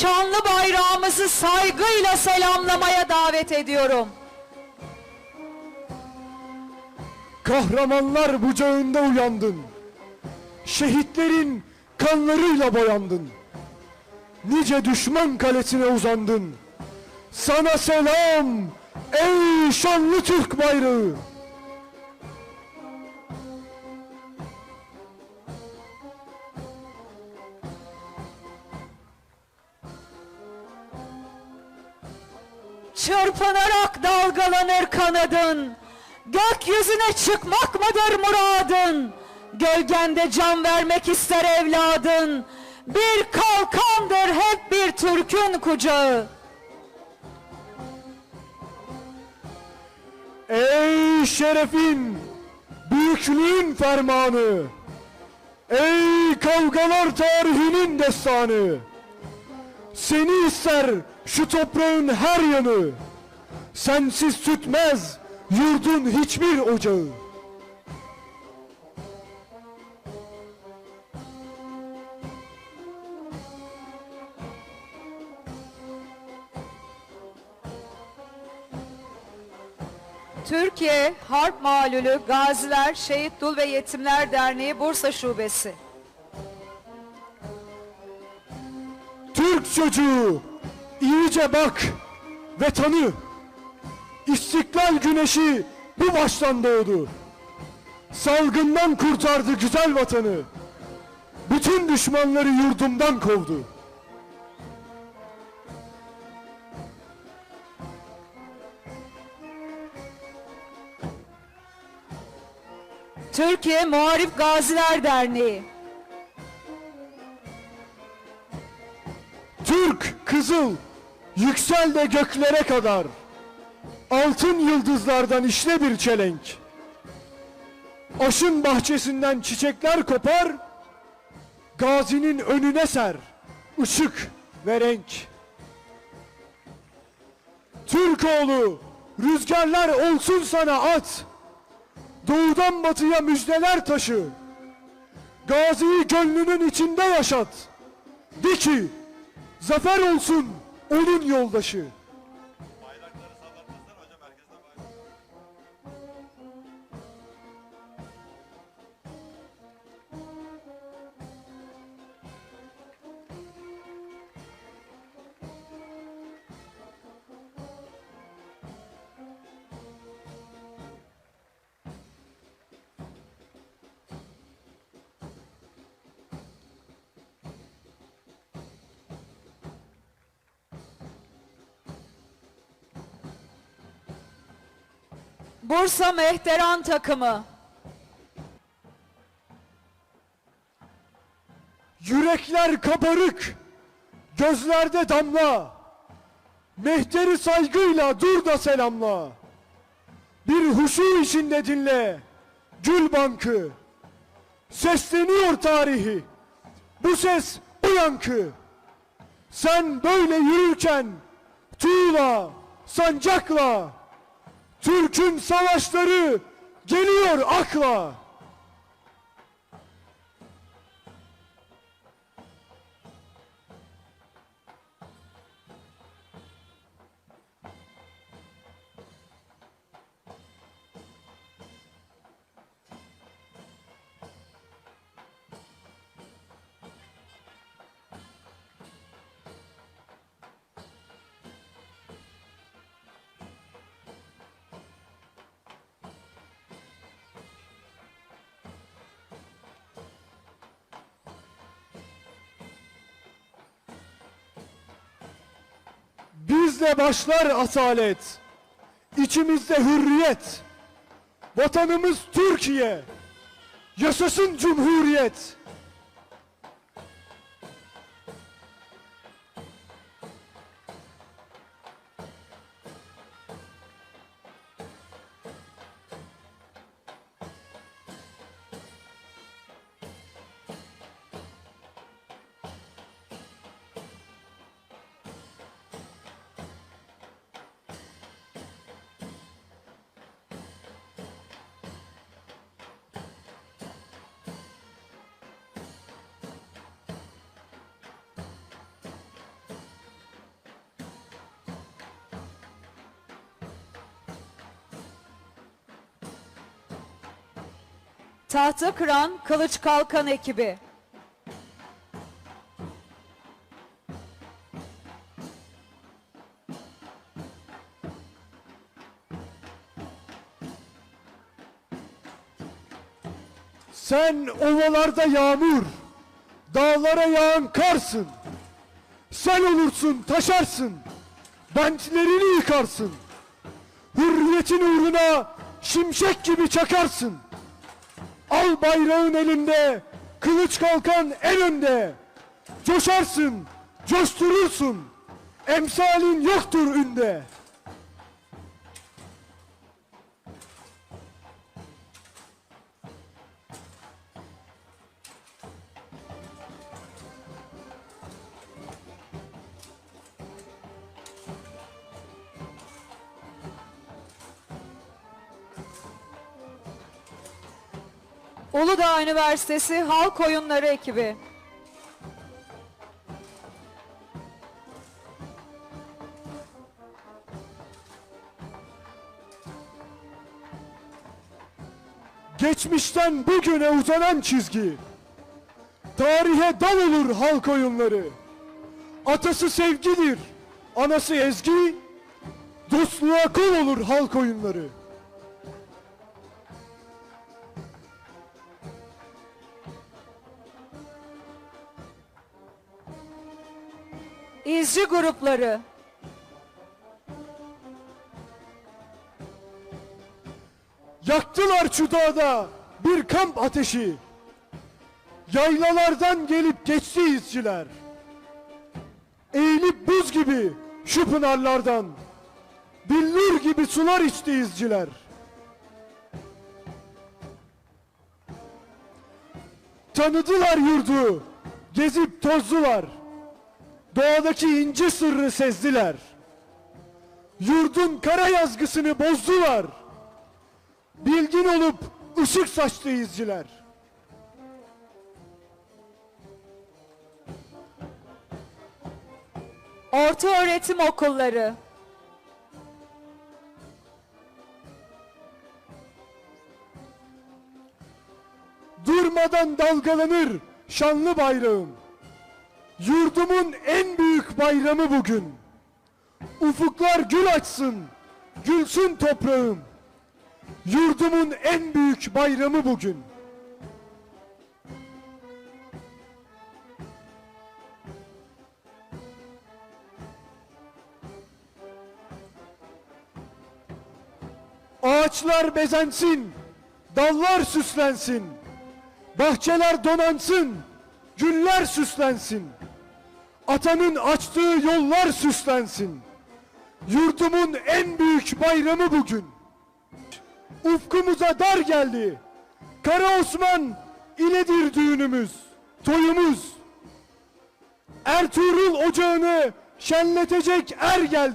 şanlı bayrağımızı saygıyla selamlamaya davet ediyorum. Kahramanlar bucağında uyandın. Şehitlerin kanlarıyla boyandın. Nice düşman kalesine uzandın. Sana selam ey şanlı Türk bayrağı. Çırpınarak dalgalanır kanadın. Gökyüzüne çıkmak mıdır muradın? Gölgende can vermek ister evladın. Bir kalkandır hep bir Türk'ün kucağı. Ey şerefin, büyüklüğün fermanı. Ey kavgalar tarihinin destanı. Seni ister şu toprağın her yanı. Sensiz tütmez yurdun hiçbir ocağı. Türkiye Harp Malulü Gaziler, Şehit Dul ve Yetimler Derneği Bursa Şubesi. Türk çocuğu iyice bak ve tanı. İstiklal güneşi bu baştan doğdu. Salgından kurtardı güzel vatanı. Bütün düşmanları yurdumdan kovdu. Türkiye Muharip Gaziler Derneği. Türk kızıl yüksel de göklere kadar. Altın yıldızlardan işte bir çelenk. Aşın bahçesinden çiçekler kopar. Gazinin önüne ser ışık ve renk. Türk oğlu rüzgarlar olsun sana at. Doğudan batıya müjdeler taşı. Gaziyi gönlünün içinde yaşat. De ki zafer olsun onun yoldaşı. Bursa Mehteran takımı. Yürekler kabarık, gözlerde damla. Mehteri saygıyla dur da selamla. Bir huşu içinde dinle, gül bankı. Sesleniyor tarihi, bu ses bu yankı. Sen böyle yürürken tuğla, sancakla, Türk'ün savaşları geliyor akla. Bizle başlar asalet, içimizde hürriyet. Vatanımız Türkiye, yaşasın cumhuriyet. Tahta kıran kılıç kalkan ekibi. Sen ovalarda yağmur, dağlara yağan karsın. Sen olursun, taşarsın, bentlerini yıkarsın. Hürriyetin uğruna şimşek gibi çakarsın. Al bayrağın elinde, kılıç kalkan en önde. Coşarsın, coşturursun. Emsalin yoktur ünde. Uludağ Üniversitesi Halk Oyunları ekibi. Geçmişten bugüne uzanan çizgi. Tarihe dal olur halk oyunları. Atası sevgidir, anası ezgi, dostluğa kol olur halk oyunları. İzci grupları. Yaktılar şu dağda bir kamp ateşi. Yaylalardan gelip geçti izciler. Eğilip buz gibi şu pınarlardan. Billur gibi sular içti izciler. Tanıdılar yurdu, gezip tozdular. Doğadaki ince sırrı sezdiler. Yurdun kara yazgısını bozdular. Bilgin olup ışık saçtı izciler. Orta öğretim okulları. Durmadan dalgalanır şanlı bayrağım. Yurdumun en büyük bayramı bugün. Ufuklar gül açsın, gülsün toprağım. Yurdumun en büyük bayramı bugün. Ağaçlar bezensin, dallar süslensin. Bahçeler donansın, güller süslensin. Atanın açtığı yollar süslensin. Yurdumun en büyük bayramı bugün. Ufkumuza dar geldi. Kara Osman iledir düğünümüz, toyumuz. Ertuğrul ocağını şenletecek er geldi.